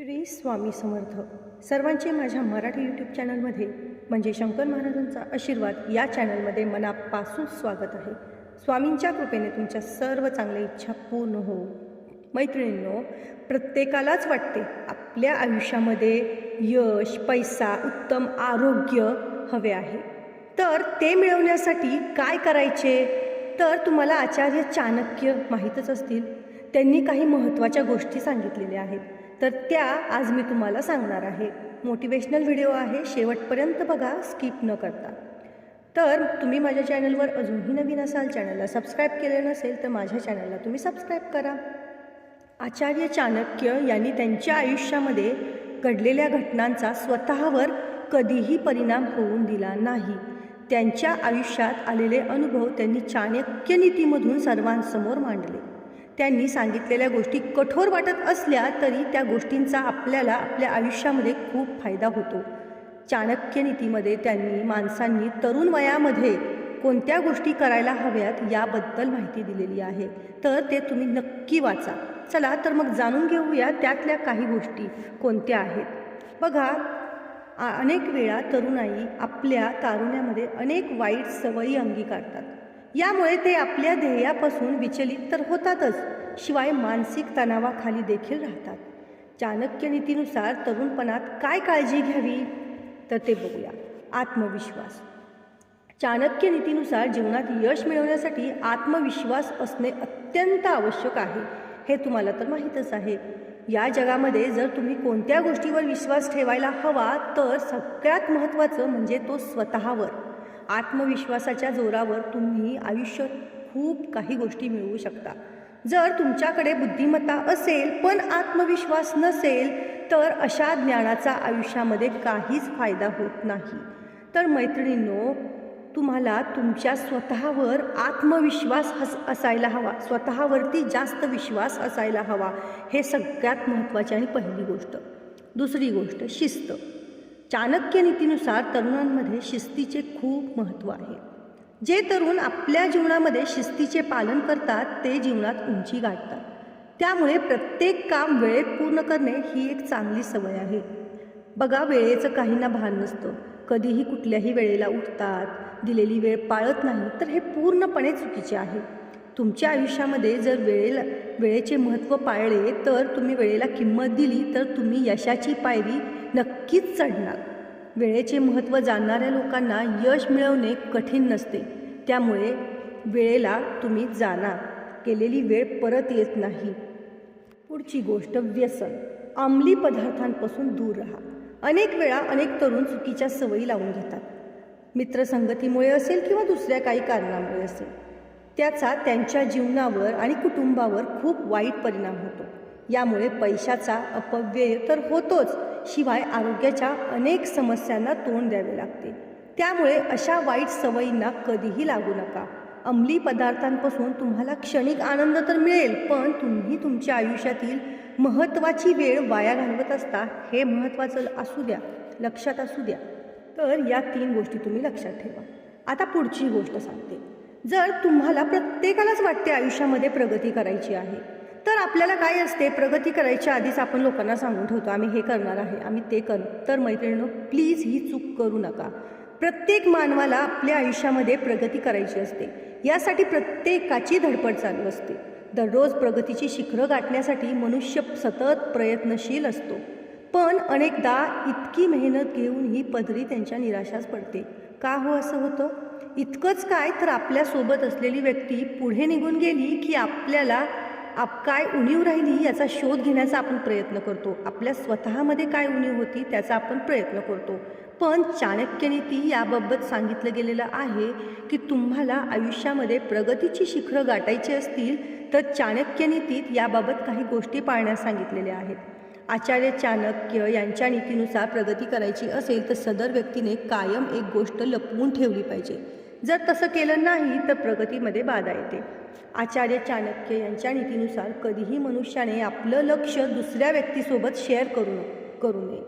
श्री स्वामी समर्थ. सर्वांचे माझ्या मराठी यूट्यूब चॅनलमध्ये म्हणजे शंकर महाराजांचा आशीर्वाद या चॅनलमध्ये मनापासून स्वागत आहे. स्वामींच्या कृपेने तुमच्या सर्व चांगल्या इच्छा पूर्ण हो. मैत्रिणींनो प्रत्येकालाच वाटते आपल्या आयुष्यामध्ये यश पैसा उत्तम आरोग्य हवे आहे. तर ते मिळवण्यासाठी काय करायचे? तर तुम्हाला आचार्य चाणक्य माहीतच असतील. त्यांनी काही महत्त्वाच्या गोष्टी सांगितलेल्या आहेत. तर त्या आज मी तुम्हाला सांगणार आहे. मोटिवेशनल व्हिडिओ आहे. शेवटपर्यंत बघा स्किप न करता. तर तुम्ही माझ्या चॅनलवर अजूनही नवीन असाल चॅनलला सबस्क्राईब केले नसेल तर माझ्या चॅनलला तुम्ही सबस्क्राईब करा. आचार्य चाणक्य यांनी त्यांच्या आयुष्यामध्ये घडलेल्या घटनांचा स्वतःवर कधीही परिणाम होऊन दिला नाही. त्यांच्या आयुष्यात आलेले अनुभव त्यांनी चाणक्य नीतीमधून सर्वांसमोर मांडले. त्यांनी सांगितलेल्या गोष्टी कठोर वाटत असल्या तरी त्या गोष्टींचा आपल्याला आपल्या आयुष्यामध्ये खूप फायदा होतो. चाणक्य नीतीमध्ये त्यांनी माणसांनी तरुण वयामध्ये कोणत्या गोष्टी करायला हव्यात याबद्दल माहिती दिलेली आहे. तर ते तुम्ही नक्की वाचा. चला तर मग जाणून घेऊया त्यातल्या काही गोष्टी कोणत्या आहेत. बघा अनेक वेळा तरुणाई आपल्या तारुण्यामध्ये अनेक वाईट सवयी अंगीकारतात. यामुळे ते आपल्या ध्येयापासून विचलित तर होतातच शिवाय मानसिक तणावाखाली देखील राहतात. चाणक्य नीतीनुसार तरुणपणात काय काळजी घ्यावी? तर ते बघूया. आत्मविश्वास. चाणक्य नीतीनुसार जीवनात यश मिळवण्यासाठी आत्मविश्वास असणे अत्यंत आवश्यक आहे हे तुम्हाला तर माहीतच आहे. या जगामध्ये जर तुम्ही कोणत्या गोष्टीवर विश्वास ठेवायला हवा तर सगळ्यात महत्त्वाचं म्हणजे तो स्वतःवर. आत्मविश्वासाच्या जोरावर तुम्ही आयुष्य खूप काही गोष्टी मिळवू शकता. जर तुमच्याकडे बुद्धिमत्ता असेल पण आत्मविश्वास नसेल तर अशा ज्ञानाचा आयुष्यामध्ये काहीच फायदा होत नाही. तर मैत्रिणींनो तुम्हाला तुमच्या स्वतःवर आत्मविश्वास हस असायला हवा. स्वतःवरती जास्त विश्वास असायला हवा. हे सगळ्यात महत्त्वाची आणि पहिली गोष्ट. दुसरी गोष्ट शिस्त. चाणक्य नीतीनुसार तरुणांमध्ये शिस्तीचे खूप महत्त्व आहे. जे तरुण आपल्या जीवनामध्ये शिस्तीचे पालन करतात ते जीवनात उंची गाठतात. त्यामुळे प्रत्येक काम वेळेत पूर्ण करणे ही एक चांगली सवय आहे. बघा वेळेचं काहींना भान नसतं. कधीही कुठल्याही वेळेला उठतात दिलेली वेळ पाळत नाही तर हे पूर्णपणे चुकीचे आहे. तुमच्या आयुष्यामध्ये जर वेळेला वेळेचे महत्त्व पाळले तर तुम्ही वेळेला किंमत दिली तर तुम्ही यशाची पायरी नक्कीच चढणार. वेळेचे महत्त्व जाणणाऱ्या लोकांना यश मिळवणे कठीण नसते. त्यामुळे वेळेला तुम्ही जाणार. केलेली वेळ परत येत नाही. पुढची गोष्ट व्यसन. अंमली पदार्थांपासून दूर राहा. अनेक वेळा अनेक तरुण चुकीच्या सवयी लावून घेतात. मित्रसंगतीमुळे असेल किंवा दुसऱ्या काही कारणामुळे असेल. त्याचा त्यांच्या जीवनावर आणि कुटुंबावर खूप वाईट परिणाम होतो. यामुळे पैशाचा अपव्यय तर होतोच. शिवाय आरोग्याच्या अनेक समस्यांना तोंड द्यावे लागते. त्यामुळे अशा वाईट सवयींना कधीही लागू नका. अंमली पदार्थांपासून तुम्हाला क्षणिक आनंद तर मिळेल पण तुम्ही तुमच्या आयुष्यातील महत्त्वाची वेळ वाया घालवत असता हे महत्त्वाचं असू द्या लक्षात असू द्या. तर या तीन गोष्टी तुम्ही लक्षात ठेवा. आता पुढची गोष्ट सांगते. जर तुम्हाला प्रत्येकालाच वाटते आयुष्यामध्ये प्रगती करायची आहे तर आपल्याला काय असते? प्रगती करायच्या आधीच आपण लोकांना सांगून ठेवतो आम्ही हे करणार आहे आम्ही ते करू. तर मैत्रिणींनो प्लीज ही चूक करू नका. प्रत्येक मानवाला आपल्या आयुष्यामध्ये प्रगती करायची असते. यासाठी प्रत्येकाची धडपड चालू असते. दररोज प्रगतीची शिखरं गाठण्यासाठी मनुष्य सतत प्रयत्नशील असतो. पण अनेकदा इतकी मेहनत घेऊन ही पदरी त्यांच्या निराशाच पडते. का हो असं होतं? इतकंच काय? तर आपल्यासोबत असलेली व्यक्ती पुढे निघून गेली की आपल्याला आप काय उणीव राहिली याचा शोध घेण्याचा आपण प्रयत्न करतो. आपल्या स्वतःमध्ये काय उणीव होती त्याचा आपण प्रयत्न करतो. पण चाणक्यनीती याबाबत सांगितलं गेलेलं आहे की तुम्हाला आयुष्यामध्ये प्रगतीची शिखरं गाठायची असतील तर चाणक्यनीतीत याबाबत काही गोष्टी पाळण्यास सांगितलेल्या आहेत. आचार्य चाणक्य यांच्या नीतीनुसार प्रगती करायची असेल तर सदर व्यक्तीने कायम एक गोष्ट लपवून ठेवली पाहिजे. जर तसं केलं नाही तर प्रगतीमध्ये बाधा येते. आचार्य चाणक्य यांच्या नीतीनुसार कधीही मनुष्याने आपलं लक्ष दुसऱ्या व्यक्तीसोबत शेअर करू करू नये.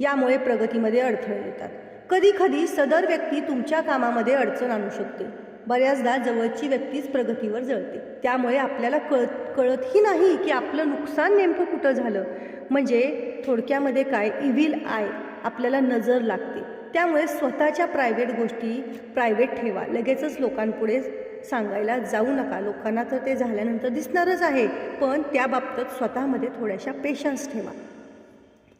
यामुळे प्रगतीमध्ये अडथळे येतात. कधी कधी सदर व्यक्ती तुमच्या कामामध्ये अडचण आणू शकते. बऱ्याचदा जवळची व्यक्तीच प्रगतीवर जळते. त्यामुळे आपल्याला कळत कळतही नाही की आपलं नुकसान नेमकं कुठं झालं. म्हणजे थोडक्यामध्ये काय इव्हिल आय आपल्याला नजर लागते. त्यामुळे स्वतःच्या प्रायव्हेट गोष्टी प्रायव्हेट ठेवा. लगेचच लोकांपुढे सांगायला जाऊ नका. लोकांना तर ते झाल्यानंतर दिसणारच आहे. पण त्या बाबतीत स्वतःमध्ये थोड्याशा पेशन्स ठेवा.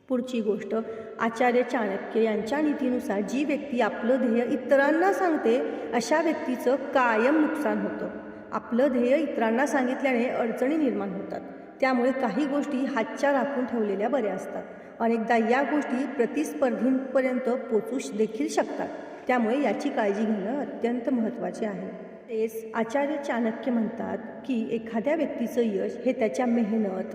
पुढची गोष्ट आचार्य चाणक्य यांच्या नीतीनुसार जी व्यक्ती आपलं ध्येय इतरांना सांगते अशा व्यक्तीचं कायम नुकसान होतं. आपलं ध्येय इतरांना सांगितल्याने अडचणी निर्माण होतात. त्यामुळे काही गोष्टी हातच्या राखून ठेवलेल्या बऱ्या असतात. अनेकदा या गोष्टी प्रतिस्पर्धींपर्यंत पोचू देखील शकतात. त्यामुळे याची काळजी घेणं अत्यंत महत्त्वाचे आहे. तेच आचार्य चाणक्य म्हणतात की एखाद्या व्यक्तीचं यश हे त्याच्या मेहनत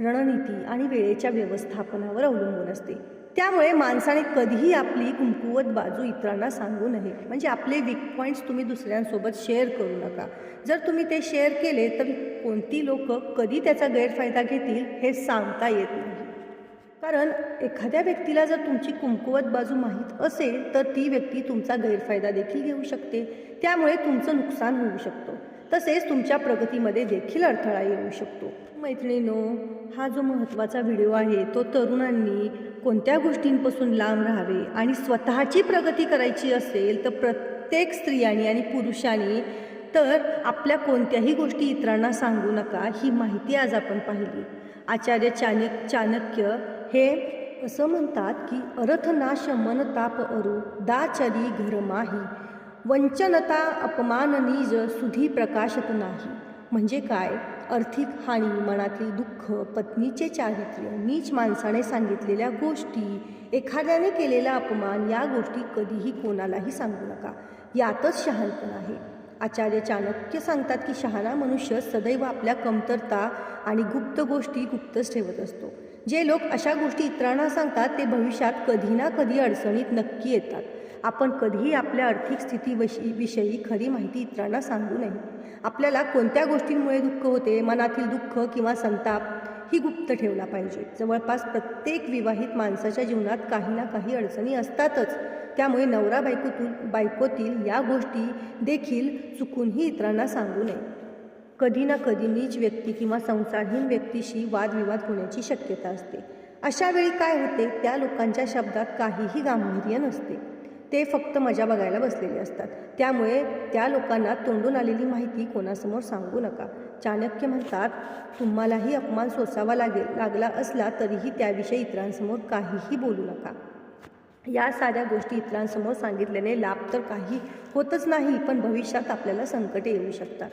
रणनीती आणि वेळेच्या व्यवस्थापनावर अवलंबून असते. त्यामुळे माणसाने कधीही आपली कुंकुवत बाजू इतरांना सांगू नये. म्हणजे आपले वीक पॉईंट्स तुम्ही दुसऱ्यांसोबत शेअर करू नका. जर तुम्ही ते शेअर केले तर कोणती लोक कधी त्याचा गैरफायदा घेतील हे सांगता येत नाही. कारण एखाद्या व्यक्तीला जर तुमची कुमकुवत बाजू माहीत असेल तर ती व्यक्ती तुमचा गैरफायदा देखील घेऊ शकते. त्यामुळे तुमचं नुकसान होऊ शकतो. तसेच तुमच्या प्रगतीमध्ये देखील अडथळा येऊ शकतो. मैत्रिणीनो हा जो महत्त्वाचा व्हिडिओ आहे तो तरुणांनी कोणत्या गोष्टींपासून लांब राहावे आणि स्वतःची प्रगती करायची असेल तर प्रत्येक स्त्रियांनी आणि पुरुषांनी तर आपल्या कोणत्याही गोष्टी इतरांना सांगू नका ही माहिती आज आपण पाहिली. आचार्य चाणक चाणक्य हे असं म्हणतात की अर्थनाश मनताप अरु दाचरी घर माही. वंचनता अपमान निज सुधी प्रकाशत नाही. म्हणजे काय? आर्थिक हानी मनातील दुःख पत्नीचे चारित्र्य नीच माणसाने सांगितलेल्या गोष्टी एखाद्याने केलेला अपमान या गोष्टी कधीही कोणालाही सांगू नका. यातच शहाणपण आहे. आचार्य चाणक्य सांगतात की शहाणा मनुष्य सदैव आपल्या कमतरता आणि गुप्त गोष्टी गुप्तच ठेवत असतो. जे लोक अशा गोष्टी इतरांना सांगतात ते भविष्यात कधी ना कधी अडचणीत नक्की येतात. आपण कधीही आपल्या आर्थिक स्थितीविषयी विषयी खरी माहिती इतरांना सांगू नये. आपल्याला कोणत्या गोष्टींमुळे दुःख होते मनातील दुःख किंवा संताप ही गुप्त ठेवला पाहिजे. जवळपास प्रत्येक विवाहित माणसाच्या जीवनात काही ना काही अडचणी असतातच. त्यामुळे नवरा बायकोतून बायकोतील या गोष्टी देखील चुकूनही इतरांना सांगू नये. कधी ना कधी नीच व्यक्ती किंवा संसारहीन व्यक्तीशी वादविवाद होण्याची शक्यता असते. अशा वेळी काय होते? त्या लोकांच्या शब्दात काहीही गांभीर्य नसते. ते फक्त मजा बघायला बसलेले असतात. त्यामुळे त्या लोकांना तोंडून आलेली माहिती कोणासमोर सांगू नका. चाणक्य म्हणतात तुम्हालाही अपमान सोसावा लागेल लागला असला तरीही त्याविषयी इतरांसमोर काहीही बोलू नका. या साऱ्या गोष्टी इतरांसमोर सांगितल्याने लाभ तर काही होतच नाही पण भविष्यात आपल्याला संकटे येऊ शकतात.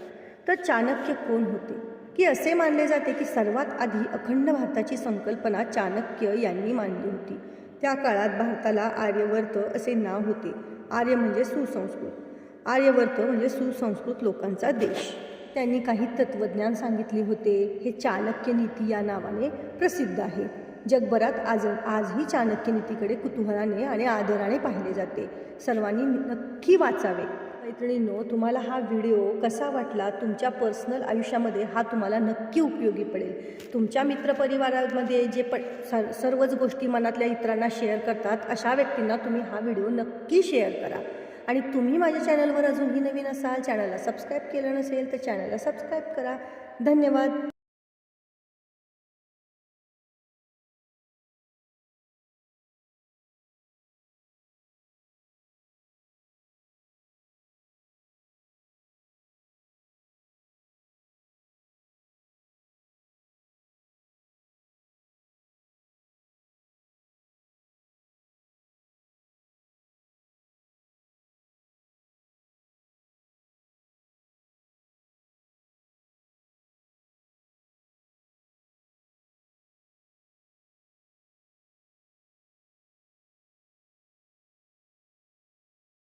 तर चाणक्य कोण होते? की असे मानले जाते की सर्वात आधी अखंड भारताची संकल्पना चाणक्य यांनी मांडली होती. त्या काळात भारताला आर्यवर्त असे नाव होते. आर्य म्हणजे सुसंस्कृत. आर्यवर्त म्हणजे सुसंस्कृत लोकांचा देश. त्यांनी काही तत्त्वज्ञान सांगितले होते. हे चाणक्य नीती या नावाने प्रसिद्ध आहे. जगभरात आज आजही चाणक्य नीतीकडे कुतूहलाने आणि आदराने पाहिले जाते. सर्वांनी नक्की वाचावे. मैत्रिणींनो तुम्हाला हा व्हिडिओ कसा वाटला? तुमच्या पर्सनल आयुष्यामध्ये हा तुम्हाला नक्की उपयोगी पडेल. तुमच्या मित्रपरिवारामध्ये जे प सर सर्वच गोष्टी मनातल्या इतरांना शेअर करतात अशा व्यक्तींना तुम्ही हा व्हिडिओ नक्की शेअर करा. आणि तुम्ही माझ्या चॅनलवर अजूनही नवीन असाल चॅनलला सबस्क्राईब केलं नसेल तर चॅनलला सबस्क्राईब करा. धन्यवाद.